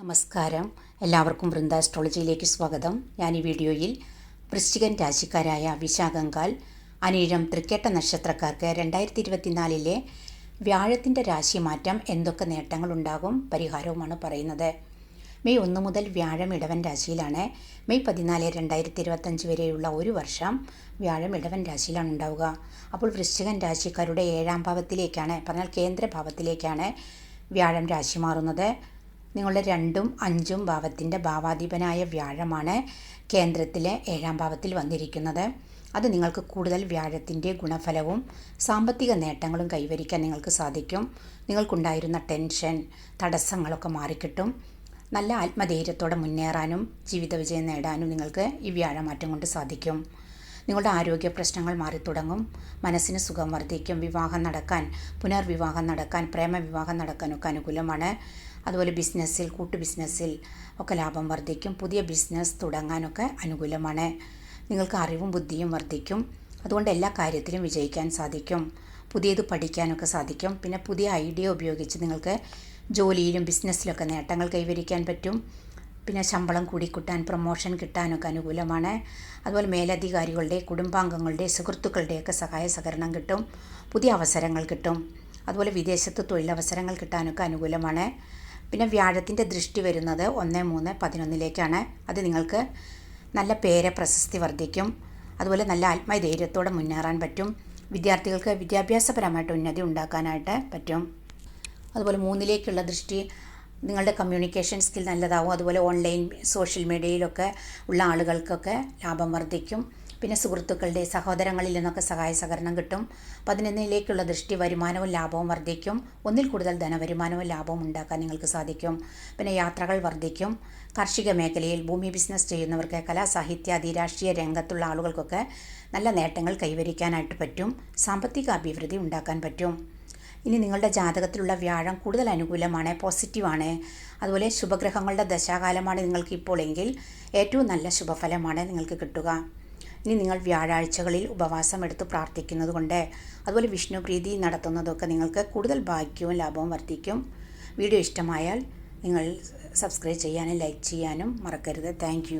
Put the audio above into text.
നമസ്കാരം. എല്ലാവർക്കും വൃന്ദ അസ്ട്രോളജിയിലേക്ക് സ്വാഗതം. ഞാൻ ഈ വീഡിയോയിൽ വൃശ്ചികൻ രാശിക്കാരായ വിശാഖങ്കാൽ അനീഴം തൃക്കേട്ട നക്ഷത്രക്കാർക്ക് രണ്ടായിരത്തി ഇരുപത്തിനാലിലെ വ്യാഴത്തിന്റെ രാശിമാറ്റം എന്തൊക്കെ നേട്ടങ്ങളുണ്ടാകും പരിഹാരവുമാണ് പറയുന്നത്. മെയ് ഒന്ന് മുതൽ വ്യാഴം ഇടവൻ രാശിയിലാണ്. മെയ് പതിനാല് രണ്ടായിരത്തി ഇരുപത്തഞ്ച് വരെയുള്ള ഒരു വർഷം വ്യാഴം ഇടവൻ രാശിയിലാണ് ഉണ്ടാവുക. അപ്പോൾ വൃശ്ചികൻ രാശിക്കാരുടെ ഏഴാം ഭാവത്തിലേക്കാണ് പറഞ്ഞാൽ കേന്ദ്രഭാവത്തിലേക്കാണ് വ്യാഴം രാശി മാറുന്നത്. നിങ്ങളുടെ രണ്ടും അഞ്ചും ഭാവത്തിന്റെ ഭാവാധിപനായ വ്യാഴമാണ് കേന്ദ്രത്തിലെ ഏഴാം ഭാവത്തിൽ വന്നിരിക്കുന്നത്. അത് നിങ്ങൾക്ക് കൂടുതൽ വ്യാഴത്തിന്റെ ഗുണഫലവും സാമ്പത്തിക നേട്ടങ്ങളും കൈവരിക്കാൻ നിങ്ങൾക്ക് സാധിക്കും. നിങ്ങൾക്കുണ്ടായിരുന്ന ടെൻഷൻ തടസ്സങ്ങളൊക്കെ മാറിക്കിട്ടും. നല്ല ആത്മധൈര്യത്തോടെ മുന്നേറാനും ജീവിത വിജയം നേടാനും നിങ്ങൾക്ക് ഈ വ്യാഴമാറ്റം കൊണ്ട് സാധിക്കും. നിങ്ങളുടെ ആരോഗ്യ പ്രശ്നങ്ങൾ മാറിത്തുടങ്ങും. മനസ്സിന് സുഖം വർദ്ധിക്കും. വിവാഹം നടക്കാൻ പുനർവിവാഹം നടക്കാൻ പ്രേമവിവാഹം നടക്കാനൊക്കെ അനുകൂലമാണ്. അതുപോലെ ബിസിനസ്സിൽ കൂട്ടു ബിസിനസ്സിൽ ഒക്കെ ലാഭം വർദ്ധിക്കും. പുതിയ ബിസിനസ് തുടങ്ങാനൊക്കെ അനുകൂലമാണ്. നിങ്ങൾക്ക് അറിവും ബുദ്ധിയും വർദ്ധിക്കും. അതുകൊണ്ട് എല്ലാ കാര്യത്തിലും വിജയിക്കാൻ സാധിക്കും. പുതിയത് പഠിക്കാനൊക്കെ സാധിക്കും. പിന്നെ പുതിയ ഐഡിയ ഉപയോഗിച്ച് നിങ്ങൾക്ക് ജോലിയിലും ബിസിനസ്സിലൊക്കെ നേട്ടങ്ങൾ കൈവരിക്കാൻ പറ്റും. പിന്നെ ശമ്പളം കൂടിക്കിട്ടാൻ പ്രൊമോഷൻ കിട്ടാനൊക്കെ അനുകൂലമാണ്. അതുപോലെ മേലധികാരികളുടെ കുടുംബാംഗങ്ങളുടെ സുഹൃത്തുക്കളുടെയൊക്കെ സഹായ സഹകരണം കിട്ടും. പുതിയ അവസരങ്ങൾ കിട്ടും. അതുപോലെ വിദേശത്ത് തൊഴിലവസരങ്ങൾ കിട്ടാനൊക്കെ അനുകൂലമാണ്. പിന്നെ വ്യാഴത്തിന്റെ ദൃഷ്ടി വരുന്നത് ഒന്ന് മൂന്ന് പതിനൊന്നിലേക്കാണ്. അത് നിങ്ങൾക്ക് നല്ല പേര് പ്രശസ്തി വർദ്ധിക്കും. അതുപോലെ നല്ല ആത്മധൈര്യത്തോടെ മുന്നേറാൻ പറ്റും. വിദ്യാർത്ഥികൾക്ക് വിദ്യാഭ്യാസപരമായിട്ട് ഉന്നതി ഉണ്ടാക്കാനായിട്ട് പറ്റും. അതുപോലെ മൂന്നിലേക്കുള്ള ദൃഷ്ടി നിങ്ങളുടെ കമ്മ്യൂണിക്കേഷൻ സ്കിൽ നല്ലതാവും. അതുപോലെ ഓൺലൈൻ സോഷ്യൽ മീഡിയയിലൊക്കെ ഉള്ള ആളുകൾക്കൊക്കെ ലാഭം വർദ്ധിക്കും. പിന്നെ സുഹൃത്തുക്കളുടെ സഹോദരങ്ങളിൽ നിന്നൊക്കെ സഹായ സഹകരണം കിട്ടും. പതിനൊന്നിലേക്കുള്ള ദൃഷ്ടി വരുമാനവും ലാഭവും വർദ്ധിക്കും. ഒന്നിൽ കൂടുതൽ ധനവരുമാനവും ലാഭവും ഉണ്ടാക്കാൻ നിങ്ങൾക്ക് സാധിക്കും. പിന്നെ യാത്രകൾ വർദ്ധിക്കും. കാർഷിക മേഖലയിൽ ഭൂമി ബിസിനസ് ചെയ്യുന്നവർക്ക് കലാ സാഹിത്യ രാഷ്ട്രീയ രംഗത്തുള്ള ആളുകൾക്കൊക്കെ നല്ല നേട്ടങ്ങൾ കൈവരിക്കാനായിട്ട് പറ്റും. സാമ്പത്തിക അഭിവൃദ്ധി ഉണ്ടാക്കാൻ പറ്റും. ഇനി നിങ്ങളുടെ ജാതകത്തിലുള്ള വ്യാഴം കൂടുതൽ അനുകൂലമാണ് പോസിറ്റീവാണ്. അതുപോലെ ശുഭഗ്രഹങ്ങളുടെ ദശാകാലമാണ് നിങ്ങൾക്ക് ഇപ്പോൾ എങ്കിൽ ഏറ്റവും നല്ല ശുഭഫലമാണ് നിങ്ങൾക്ക് കിട്ടുക. ഇനി നിങ്ങൾ വ്യാഴാഴ്ചകളിൽ ഉപവാസം എടുത്ത് പ്രാർത്ഥിക്കുന്നത് കൊണ്ട് അതുപോലെ വിഷ്ണു പ്രീതി നടത്തുന്നതൊക്കെ നിങ്ങൾക്ക് കൂടുതൽ ഭാഗ്യവും ലാഭവും വർദ്ധിക്കും. വീഡിയോ ഇഷ്ടമായാൽ നിങ്ങൾ സബ്സ്ക്രൈബ് ചെയ്യാനും ലൈക്ക് ചെയ്യാനും മറക്കരുത്. താങ്ക്